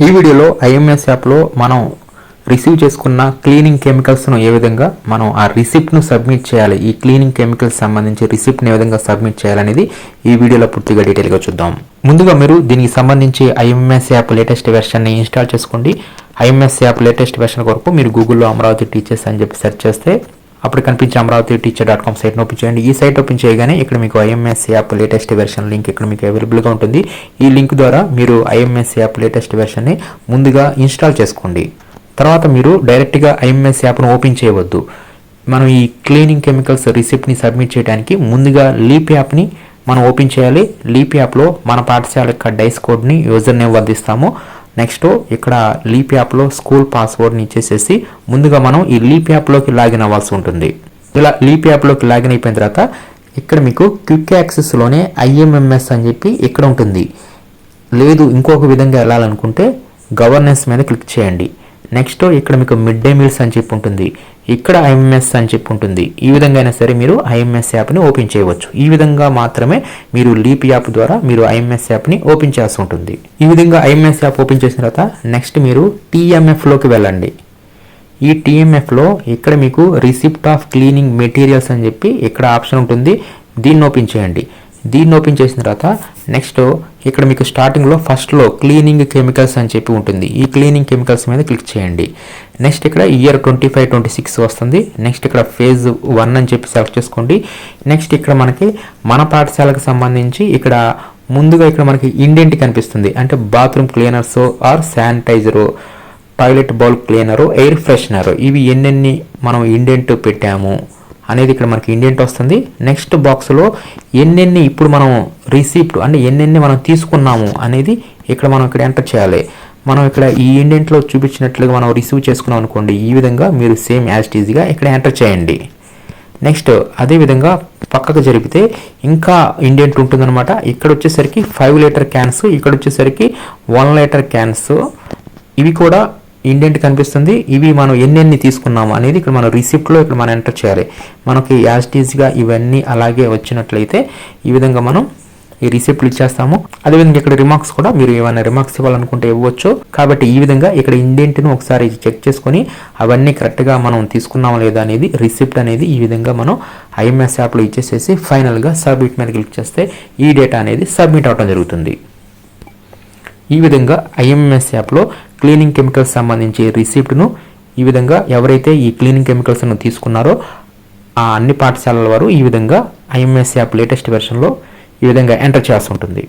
ఈ వీడియోలో ఐఎంఎస్ యాప్లో మనం రిసీవ్ చేసుకున్న క్లీనింగ్ కెమికల్స్ను ఏ విధంగా మనం ఆ రిసిప్ట్ను సబ్మిట్ చేయాలి ఈ క్లీనింగ్ కెమికల్స్ సంబంధించి రిసిప్ట్ని ఏ విధంగా సబ్మిట్ చేయాలనేది ఈ వీడియోలో పూర్తిగా డీటెయిల్గా చూద్దాం. ముందుగా మీరు దీనికి సంబంధించి ఐఎంఎస్ యాప్ లేటెస్ట్ వెర్షన్ని ఇన్స్టాల్ చేసుకోండి. ఐఎంఎస్ యాప్ లేటెస్ట్ వెర్షన్ కొరకు మీరు గూగుల్లో అమరావతి టీచర్స్ అని చెప్పి సెర్చ్ చేస్తే అప్పుడు కనిపించే Amaravati teacher dot com site open చేయండి. ఈ సైట్ ఓపెన్ చేయగానే ఇక్కడ మీకు IMS app latest version link ఇక్కడ మీకు అవైలబుల్గా ఉంటుంది. ఈ లింక్ ద్వారా మీరు ఐఎంఎస్ యాప్ లేటెస్ట్ వెర్షన్ని ముందుగా ఇన్స్టాల్ చేసుకోండి. తర్వాత మీరు డైరెక్ట్గా ఐఎంఎస్ యాప్ను ఓపెన్ చేయవద్దు. మనం ఈ క్లీనింగ్ కెమికల్స్ రిసిప్ట్ని సబ్మిట్ చేయడానికి ముందుగా లీప్ యాప్ని మనం ఓపెన్ చేయాలి. లీప్ యాప్లో మన పాఠశాల యొక్క డైస్ కోడ్ని యూజర్ నేమ్ వర్దిస్తాము నెక్స్ట్ ఇక్కడ లీప్ యాప్లో స్కూల్ పాస్వర్డ్ని ఇచ్చేసేసి ముందుగా మనం ఈ లీప్ యాప్లోకి లాగిన్ అవ్వాల్సి ఉంటుంది. ఇలా లీప్ యాప్లోకి లాగిన్ అయిపోయిన తర్వాత ఇక్కడ మీకు క్విక్ యాక్సెస్లోనే ఐఎంఎంఎస్ అని చెప్పి ఇక్కడ ఉంటుంది. లేదు ఇంకొక విధంగా వెళ్ళాలనుకుంటే గవర్నెన్స్ మీద క్లిక్ చేయండి. నెక్స్ట్ ఇక్కడ మీకు మిడ్ డే మీల్స్ అని చెప్పి ఉంటుంది. ఇక్కడ ఐఎంఎస్ అని చెప్పి ఉంటుంది. ఈ విధంగా అయినా సరే మీరు ఐఎంఎస్ యాప్ని ఓపెన్ చేయవచ్చు. ఈ విధంగా మాత్రమే మీరు లీప్ యాప్ ద్వారా మీరు ఐఎంఎస్ యాప్ని ఓపెన్ చేయాల్సి ఉంటుంది. ఈ విధంగా ఐఎంఎస్ యాప్ ఓపెన్ చేసిన తర్వాత నెక్స్ట్ మీరు టీఎంఎఫ్లోకి వెళ్ళండి. ఈ టీఎంఎఫ్లో ఇక్కడ మీకు రిసిప్ట్ ఆఫ్ క్లీనింగ్ మెటీరియల్స్ అని చెప్పి ఇక్కడ ఆప్షన్ ఉంటుంది. దీన్ని ఓపెన్ చేయండి. దీన్ని ఓపెన్ చేసిన తర్వాత నెక్స్ట్ ఇక్కడ మీకు స్టార్టింగ్లో ఫస్ట్లో క్లీనింగ్ కెమికల్స్ అని చెప్పి ఉంటుంది. ఈ క్లీనింగ్ కెమికల్స్ మీద క్లిక్ చేయండి. నెక్స్ట్ ఇక్కడ year twenty five twenty six వస్తుంది. నెక్స్ట్ ఇక్కడ ఫేజ్ వన్ అని చెప్పి సెలెక్ట్ చేసుకోండి. నెక్స్ట్ ఇక్కడ మనకి మన పాఠశాలకు సంబంధించి ఇక్కడ ముందుగా ఇక్కడ మనకి ఇండెంట్ కనిపిస్తుంది. అంటే bathroom cleaners or sanitizer toilet bowl cleaner air freshener ఇవి ఎన్నెన్ని మనం ఇండెంట్ పెట్టాము. అనేది ఇక్కడ మనకి ఇండియంట్ వస్తుంది నెక్స్ట్ బాక్స్లో ఎన్నెన్ని ఇప్పుడు మనం రిసీప్ట్ అంటే ఎన్నెన్ని మనం తీసుకున్నాము అనేది ఇక్కడ మనం ఇక్కడ ఎంటర్ చేయాలి. మనం ఇక్కడ ఈ ఇండెంట్లో చూపించినట్లుగా మనం రిసీవ్ చేసుకున్నాం అనుకోండి ఈ విధంగా మీరు సేమ్ యాజ్ ఈజీగా ఇక్కడ ఎంటర్ చేయండి. నెక్స్ట్ అదేవిధంగా పక్కకు జరిపితే ఇంకా ఇండియంట్ ఉంటుందన్నమాట. ఇక్కడ వచ్చేసరికి ఫైవ్ లీటర్ క్యాన్స్ ఇక్కడ వచ్చేసరికి వన్ లీటర్ క్యాన్స్ ఇవి కూడా ఇండెంట్ కనిపిస్తుంది. ఇవి మనం ఎన్నెన్ని తీసుకున్నాము అనేది ఇక్కడ మనం రిసిప్ట్లో ఇక్కడ మనం ఎంటర్ చేయాలి. మనకి యాజ్టీజ్గా ఇవన్నీ అలాగే వచ్చినట్లయితే ఈ విధంగా మనం ఈ రిసిప్ట్లు ఇచ్చేస్తాము. అదేవిధంగా ఇక్కడ రిమార్క్స్ కూడా మీరు ఏమైనా రిమార్క్స్ ఇవ్వాలనుకుంటే ఇవ్వచ్చు. కాబట్టి ఈ విధంగా ఇక్కడ ఇండెంట్ను ఒకసారి చెక్ చేసుకొని అవన్నీ కరెక్ట్గా మనం తీసుకున్నామా లేదా అనేది రిసిప్ట్ అనేది ఈ విధంగా మనం ఐఎంఎస్ యాప్లో ఇచ్చేసేసి ఫైనల్గా సబ్మిట్ మీద క్లిక్ చేస్తే ఈ డేటా అనేది సబ్మిట్ అవడం జరుగుతుంది. ఈ విధంగా ఐఎంఎస్ యాప్లో క్లీనింగ్ కెమికల్స్ సంబంధించి రిసిప్ట్ను ఈ విధంగా ఎవరైతే ఈ క్లీనింగ్ కెమికల్స్ను తీసుకున్నారో ఆ అన్ని పాఠశాలల వారు ఈ విధంగా ఐఎంఎస్ యాప్ లేటెస్ట్ వెర్షన్లో ఈ విధంగా ఎంటర్ చేయాల్సి ఉంటుంది.